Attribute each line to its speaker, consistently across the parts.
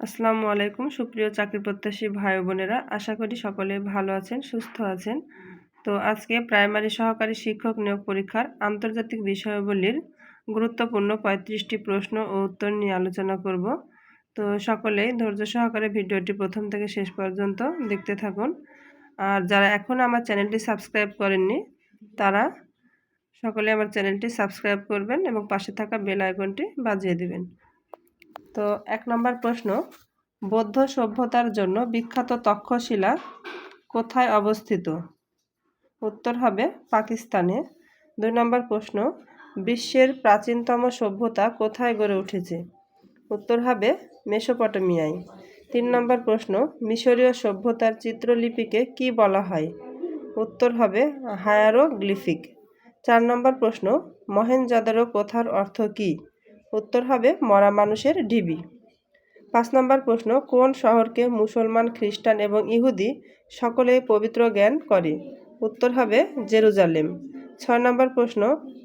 Speaker 1: আসসালামু আলাইকুম। সুপ্রিয় চাকরি প্রত্যাশী ভাই বোনেরা, আশা করি সকলে ভালো আছেন, সুস্থ আছেন। তো আজকে প্রাইমারি সহকারী শিক্ষক নিয়োগ পরীক্ষার আন্তর্জাতিক বিষয়াবলীর গুরুত্বপূর্ণ পঁয়ত্রিশটি প্রশ্ন ও উত্তর নিয়ে আলোচনা করব। তো সকলেই ধৈর্য সহকারে ভিডিওটি প্রথম থেকে শেষ পর্যন্ত দেখতে থাকুন। আর যারা এখন আমার চ্যানেলটি সাবস্ক্রাইব করেননি, তারা সকলে আমার চ্যানেলটি সাবস্ক্রাইব করবেন এবং পাশে থাকা বেল আইকনটি বাজিয়ে দিবেন। তো এক নম্বর প্রশ্ন, বৌদ্ধ সভ্যতার জন্য বিখ্যাত তক্ষশিলা কোথায় অবস্থিত? উত্তর হবে পাকিস্তানে। দুই নম্বর প্রশ্ন, বিশ্বের প্রাচীনতম সভ্যতা কোথায় গড়ে উঠেছে? উত্তর হবে মেসোপটেমিয়ায়। তিন নম্বর প্রশ্ন, মিশরীয় সভ্যতার চিত্রলিপিকে কি বলা হয়? উত্তর হবে হায়ারোগ্লিফিক। চার নম্বর প্রশ্ন মহেনজাদারো কোথার অর্থ কী? উত্তর হবে মরা মানুষের ঢিবি। পাঁচ নম্বর প্রশ্ন, কোন শহরকে মুসলমান, খ্রিস্টান এবং ইহুদি সকলেই পবিত্র জ্ঞান করে? উত্তর হবে জেরুজালেম। ছয় নম্বর প্রশ্ন,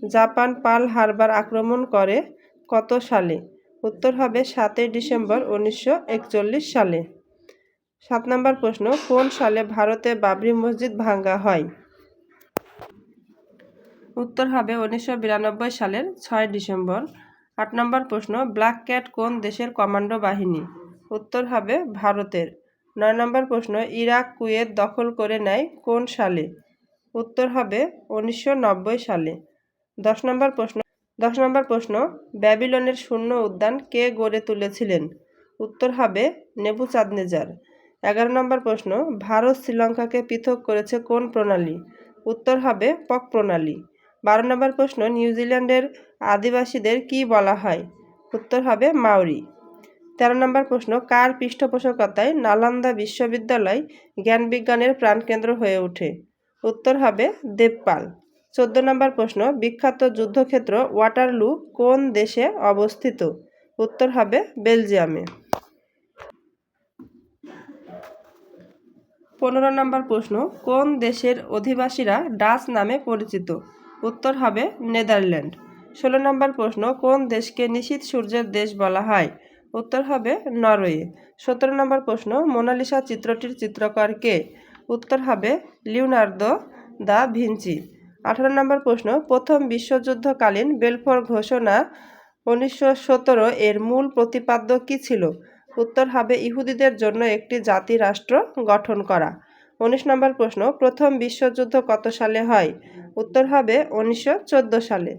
Speaker 1: জাপান পাল হারবার আক্রমণ করে কত সালে? উত্তর হবে সাতই ডিসেম্বর উনিশশো একচল্লিশ সালে। সাত নম্বর প্রশ্ন, কোন সালে ভারতে বাবরি মসজিদ ভাঙ্গা হয়? উত্তর হবে উনিশশো বিরানব্বই সালের ছয় ডিসেম্বর আট নম্বর প্রশ্ন, ব্ল্যাক ক্যাট কোন দেশের কমান্ডো বাহিনী? উত্তর হবে ভারতের। নয় নম্বর প্রশ্ন, ইরাক, কুয়েত দখল করে নেয় কোন সালে? উত্তর হবে উনিশশো নব্বই সালে। দশ নম্বর প্রশ্ন, দশ নম্বর প্রশ্ন, ব্যাবিলনের শূন্য উদ্যান কে গড়ে তুলেছিলেন? উত্তর হবে নেবুচাঁদনেজার। এগারো নম্বর প্রশ্ন, ভারত শ্রীলঙ্কাকে পৃথক করেছে কোন প্রণালী? উত্তর হবে পক প্রণালী। বারো নম্বর প্রশ্ন নিউজিল্যান্ডের আদিবাসীদের কি বলা হয়? উত্তর হবে মাউরি তেরো নম্বর প্রশ্ন, কার পৃষ্ঠপোষকতায় নালন্দা বিশ্ববিদ্যালয় জ্ঞান বিজ্ঞানের প্রাণকেন্দ্র হয়ে ওঠে? উত্তর হবে দেবপাল। চোদ্দ নম্বর প্রশ্ন, বিখ্যাত যুদ্ধক্ষেত্র ওয়াটারলু কোন দেশে অবস্থিত? উত্তর হবে বেলজিয়ামে। পনেরো নম্বর প্রশ্ন, কোন দেশের অধিবাসীরা ডাচ নামে পরিচিত? উত্তর হবে নেদারল্যান্ড। ষোলো নম্বর প্রশ্ন, কোন দেশকে নিশীত সূর্যের দেশ বলা হয়? উত্তর হবে নরওয়ে। সতেরো নম্বর প্রশ্ন, মোনালিসা চিত্রটির চিত্রকর কে? উত্তর হবে লিওনার্দো দা ভিঞ্চি। আঠারো নম্বর প্রশ্ন, প্রথম বিশ্বযুদ্ধকালীন বেলফোর ঘোষণা উনিশশো সতেরো এর মূল প্রতিপাদ্য কী ছিল? উত্তর হবে ইহুদিদের জন্য একটি জাতি রাষ্ট্র গঠন করা। উনিশ নম্বর প্রশ্ন, প্রথম বিশ্বযুদ্ধ কত সালে হয়? উত্তর হবে উনিশশো চোদ্দ সালে।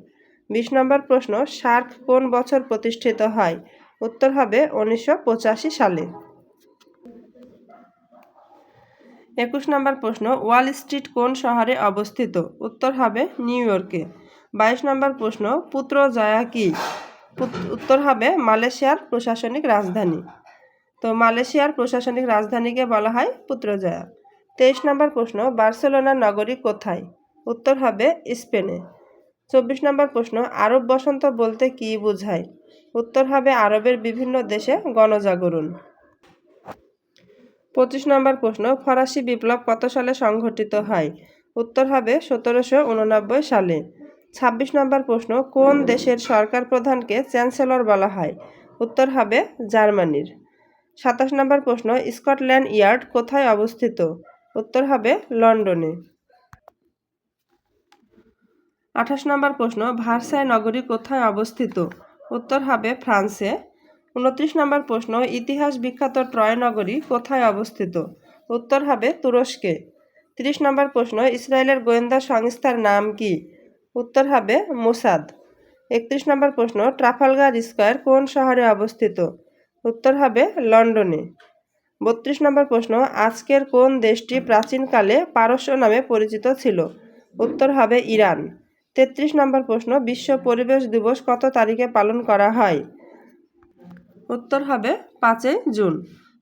Speaker 1: বিশ নম্বর প্রশ্ন সার্ক কোন বছর প্রতিষ্ঠিত হয়? উত্তর হবে উনিশশো পঁচাশি সালে। একুশ নম্বর প্রশ্ন, ওয়াল স্ট্রিট কোন শহরে অবস্থিত? উত্তর হবে নিউ ইয়র্কে। বাইশ নম্বর প্রশ্ন, পুত্র জয়া কি? উত্তর হবে মালয়েশিয়ার প্রশাসনিক রাজধানী। তো মালয়েশিয়ার প্রশাসনিক রাজধানীকে বলা হয় পুত্রজয়া তেইশ নম্বর প্রশ্ন বার্সেলোনা নগরী কোথায়? উত্তর হবে স্পেনে। চব্বিশ নম্বর প্রশ্ন, আরব বসন্ত বলতে কি বোঝায়? উত্তর হবে আরবের বিভিন্ন দেশে গণজাগরণ। পঁচিশ নম্বর প্রশ্ন, ফরাসি বিপ্লব কত সালে সংঘটিত হয়? উত্তর হবে সতেরোশো উননব্বই সালে। ছাব্বিশ নম্বর প্রশ্ন, কোন দেশের সরকার প্রধানকে চ্যান্সেলর বলা হয়? উত্তর হবে জার্মানির। সাতাশ নম্বর প্রশ্ন, স্কটল্যান্ড ইয়ার্ড কোথায় অবস্থিত? উত্তর হবে লন্ডনে। আঠাশ নম্বর প্রশ্ন ভারসাই নগরী কোথায় অবস্থিত? উত্তর হবে ফ্রান্সে। উনত্রিশ নম্বর প্রশ্ন, ইতিহাস বিখ্যাত ট্রয় নগরী কোথায় অবস্থিত? উত্তর হবে তুরস্কে। তিরিশ নম্বর প্রশ্ন, ইসরায়েলের গোয়েন্দা সংস্থার নাম কি? উত্তর হবে মোসাদ। একত্রিশ নম্বর প্রশ্ন, ট্রাফালগার স্কোয়ার কোন শহরে অবস্থিত? উত্তর হবে লন্ডনে। বত্রিশ নম্বর প্রশ্ন, আজকের কোন দেশটি প্রাচীনকালে পারস্য নামে পরিচিত ছিল? উত্তর হবে ইরান। তেত্রিশ নম্বর প্রশ্ন, বিশ্ব পরিবেশ দিবস কত তারিখে পালন করা হয়? উত্তর হবে পাঁচই জুন।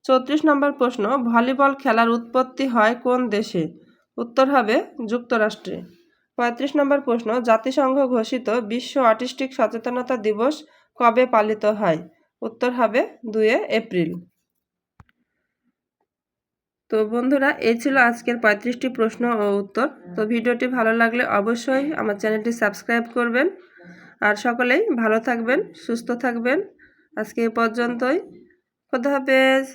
Speaker 1: চৌত্রিশ নম্বর প্রশ্ন, ভলিবল খেলার উৎপত্তি হয় কোন দেশে? উত্তর হবে যুক্তরাষ্ট্রে। পঁয়ত্রিশ নম্বর প্রশ্ন, জাতিসংঘ ঘোষিত বিশ্ব অটিস্টিক সচেতনতা দিবস কবে পালিত হয়? উত্তর হবে দুয়ে এপ্রিল। তো বন্ধুরা, এই ছিল আজকের পঁয়ত্রিশটি প্রশ্ন ও উত্তর। তো ভিডিওটি ভালো লাগলে অবশ্যই আমার চ্যানেলটি সাবস্ক্রাইব করবেন। আর সকলেই ভালো থাকবেন, সুস্থ থাকবেন। আজকে এ পর্যন্তই। খোদা হাফেজ।